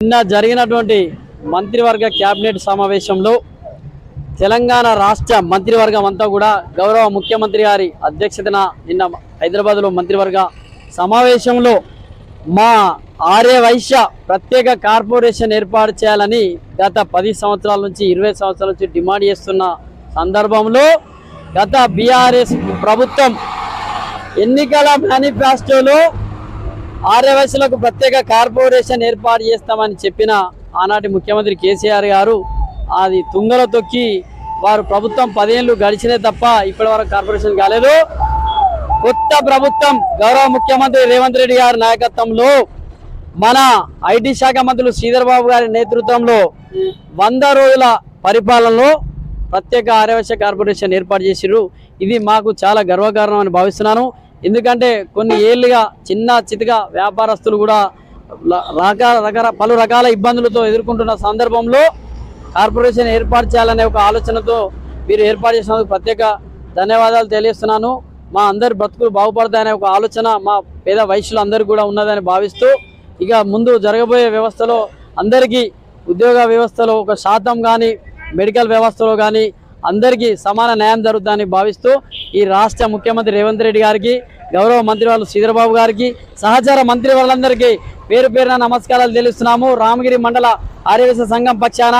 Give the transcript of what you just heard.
నిన్న జరిగినటువంటి మంత్రివర్గ క్యాబినెట్ సమావేశంలో తెలంగాణ రాష్ట్ర మంత్రివర్గం అంతా కూడా గౌరవ ముఖ్యమంత్రి గారి అధ్యక్షతన నిన్న హైదరాబాద్లో మంత్రివర్గ సమావేశంలో మా ఆర్య వైశ్య ప్రత్యేక కార్పొరేషన్ ఏర్పాటు చేయాలని గత పది సంవత్సరాల నుంచి ఇరవై సంవత్సరాల నుంచి డిమాండ్ చేస్తున్న సందర్భంలో గత బీఆర్ఎస్ ప్రభుత్వం ఎన్నికల మేనిఫెస్టోలో ఆర్యవయసులకు ప్రత్యేక కార్పొరేషన్ ఏర్పాటు చేస్తామని చెప్పిన ఆనాటి ముఖ్యమంత్రి కేసీఆర్ గారు అది తుంగలో తొక్కి వారు ప్రభుత్వం పదేళ్ళు గడిచినే తప్ప ఇప్పటి వరకు కార్పొరేషన్ కాలేదు. కొత్త ప్రభుత్వం గౌరవ ముఖ్యమంత్రి రేవంత్ రెడ్డి గారి నాయకత్వంలో మన ఐటీ శాఖ మంత్రులు శ్రీధర్ బాబు గారి నేతృత్వంలో వంద రోజుల పరిపాలనలో ప్రత్యేక ఆర్యవశ్య కార్పొరేషన్ ఏర్పాటు చేసిరు ఇది మాకు చాలా గర్వకారణం అని భావిస్తున్నాను. ఎందుకంటే కొన్ని ఏళ్ళుగా చిన్న చితగా వ్యాపారస్తులు కూడా రకాల రకాల పలు రకాల ఇబ్బందులతో ఎదుర్కొంటున్న సందర్భంలో కార్పొరేషన్ ఏర్పాటు చేయాలనే ఒక ఆలోచనతో మీరు ఏర్పాటు చేసినందుకు ప్రత్యేక ధన్యవాదాలు తెలియస్తున్నాను మా అందరి బ్రతుకులు బాగుపడతాయనే ఒక ఆలోచన మా పేద వయసులు కూడా ఉన్నదని భావిస్తూ ఇక ముందు జరగబోయే వ్యవస్థలో అందరికీ ఉద్యోగ వ్యవస్థలో ఒక శాతం కానీ మెడికల్ వ్యవస్థలో కానీ అందరికీ సమాన న్యాయం జరుగుతుందని భావిస్తూ ఈ రాష్ట్ర ముఖ్యమంత్రి రేవంత్ రెడ్డి గారికి గౌరవ మంత్రి వాళ్ళు శ్రీధరబాబు గారికి సహచార మంత్రి వాళ్ళందరికీ పేరు పేరున నమస్కారాలు తెలుస్తున్నాము. రామగిరి మండల ఆర్యవేశ సంఘం పక్షాన